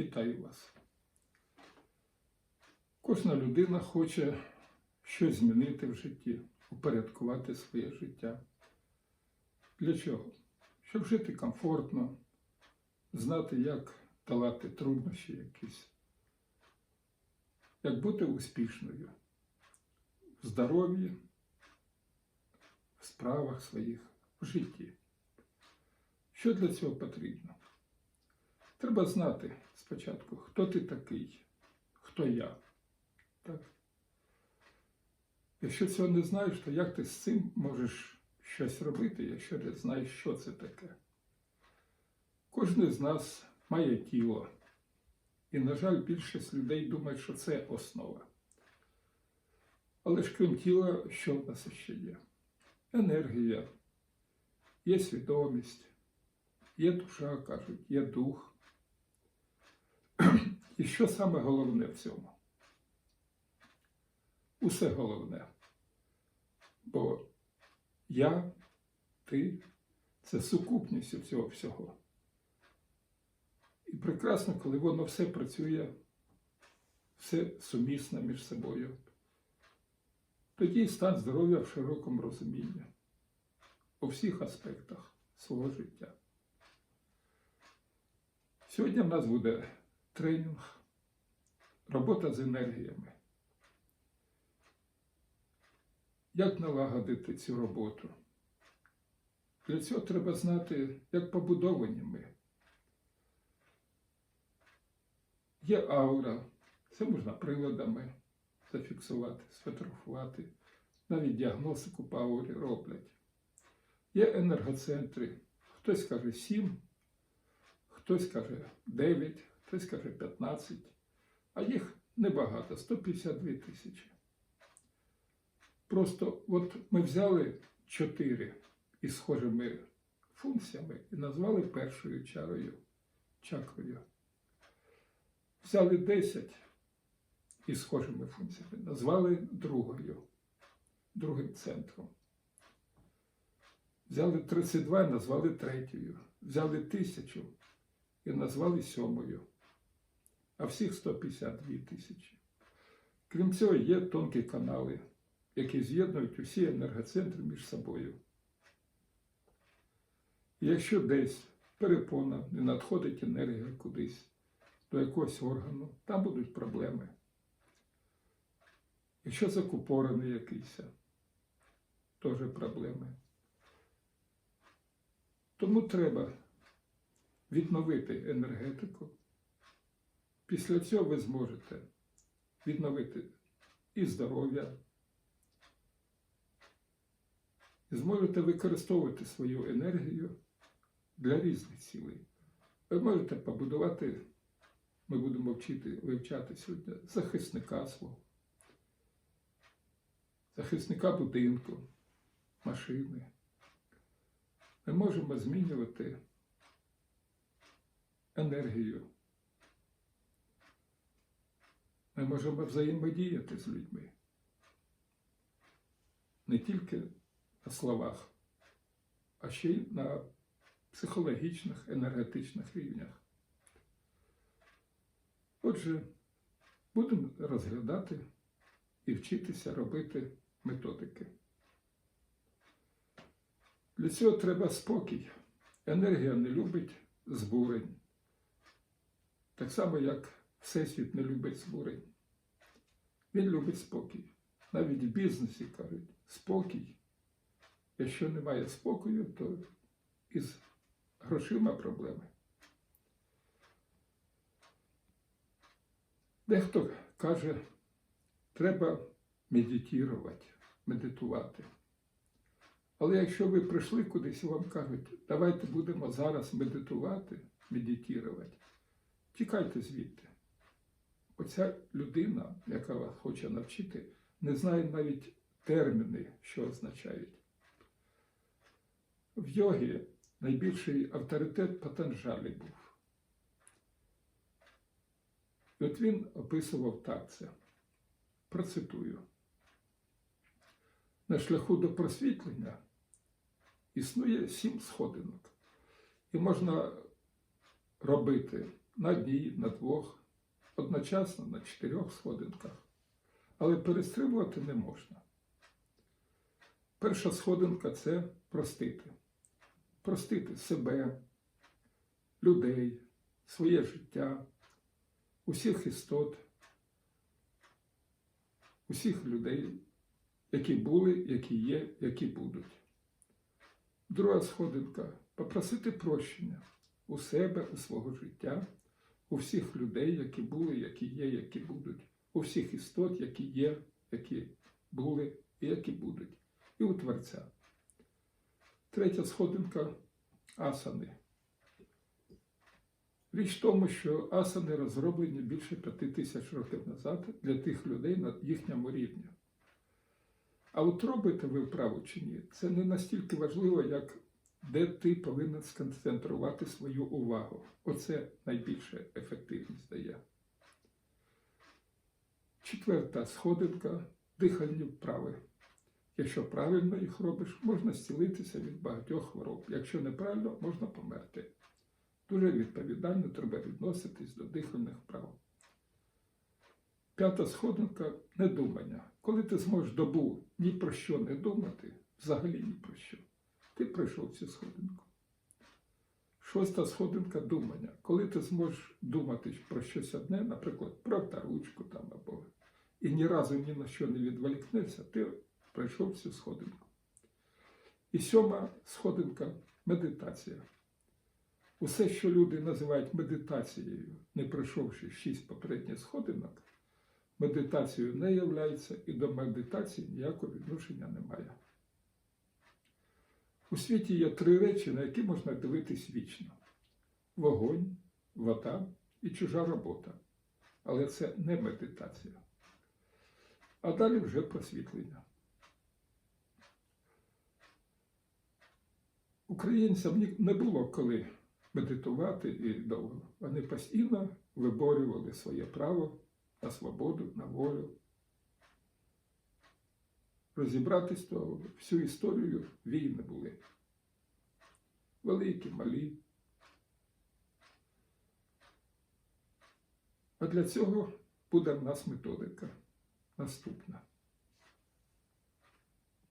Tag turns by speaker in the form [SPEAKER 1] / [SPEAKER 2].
[SPEAKER 1] Вітаю вас. Кожна людина хоче щось змінити в житті, упорядкувати своє життя. Для чого? Щоб жити комфортно, знати, як долати труднощі якісь, як бути успішною в здоров'ї, в справах своїх, в житті. Що для цього потрібно? Треба знати спочатку, хто ти такий, хто я. Так? Якщо цього не знаєш, то як ти з цим можеш щось робити, якщо не знаєш, що це таке? Кожен з нас має тіло. І, на жаль, більшість людей думає, що це основа. Але ж крім тіла, що в нас ще є? Енергія, є свідомість, є душа, кажуть, є дух. І що саме головне в цьому? Усе головне. Бо я, ти це сукупність цього всього. І прекрасно, коли воно все працює, все сумісно між собою. Тоді стан здоров'я в широкому розумінні у всіх аспектах свого життя. Сьогодні в нас буде тренінг, робота з енергіями. Як налагодити цю роботу? Для цього треба знати, як побудовані ми. Є аура, це можна приладами зафіксувати, сфотографувати, навіть діагностику по аурі роблять. Є енергоцентри, хтось каже 7, хтось каже 9, хтось каже 15, а їх небагато 152 тисячі. Просто от ми взяли 4 із схожими функціями і назвали першою чарою, чакрою. Взяли 10 із схожими функціями, назвали другою, другим центром. Взяли 32 і назвали третьою. Взяли тисячу і назвали сьомою. А всіх 152 тисячі. Крім цього, є тонкі канали, які з'єднують усі енергоцентри між собою. Якщо десь перепона не надходить енергія кудись до якогось органу, там будуть проблеми. Якщо закупорений якийсь, теж проблеми. Тому треба відновити енергетику. Після цього ви зможете відновити і здоров'я, і зможете використовувати свою енергію для різних цілей. Ви можете побудувати, ми будемо вчити, вивчати сьогодні захисника свого, захисника будинку, машини. Ми можемо змінювати енергію. Ми можемо взаємодіяти з людьми. Не тільки на словах, а ще й на психологічних, енергетичних рівнях. Отже, будемо розглядати і вчитися робити методики. Для цього треба спокій. Енергія не любить збурень. Так само, як Всесвіт не любить збурень. Він любить спокій. Навіть в бізнесі кажуть, спокій. Якщо немає спокою, то із грошима проблеми. Дехто каже, треба медитувати, медитувати. Але якщо ви прийшли кудись і вам кажуть, давайте будемо зараз медитувати, медитувати, тікайте звідти. Оця людина, яка вас хоче навчити, не знає навіть терміни, що означають. В йогі найбільший авторитет Патанджалі був. І от він описував так це. Процитую. На шляху до просвітлення існує сім сходинок. І можна робити на одній, на двох, одночасно на чотирьох сходинках. Але перестрибувати не можна. Перша сходинка це простити. Простити себе, людей, своє життя, усіх істот, усіх людей, які були, які є, які будуть. Друга сходинка попросити прощення у себе, у свого життя, у всіх людей, які були, які є, які будуть, у всіх істот, які є, які були і які будуть, і у Творця. Третя сходинка асани. Річ в тому, що асани розроблені більше п'яти тисяч років назад для тих людей на їхньому рівні. А от робите ви вправу чи ні, це не настільки важливо, як де ти повинен сконцентрувати свою увагу. Оце найбільша ефективність дає. Четверта сходинка дихальні вправи. Якщо правильно їх робиш, можна зцілитися від багатьох хвороб. Якщо неправильно, можна померти. Дуже відповідально треба відноситись до дихальних вправ. П'ята сходинка недумання. Коли ти зможеш добу ні про що не думати, взагалі ні про що, ти пройшов цю сходинку. Шоста сходинка думання. Коли ти зможеш думати про щось одне, наприклад, про авторучку там або і ні разу ні на що не відволікнешся, ти пройшов цю сходинку. І сьома сходинка медитація. Усе, що люди називають медитацією, не пройшовши шість попередніх сходинок, медитацією не являється і до медитації ніякого відношення немає. У світі є три речі, на які можна дивитись вічно: вогонь, вода і чужа робота. Але це не медитація. А далі вже просвітлення. Українцям не було коли медитувати і довго. Вони постійно виборювали своє право на свободу, на волю. Розібратись то всю історію війни були. Великі, малі. А для цього буде в нас методика наступна.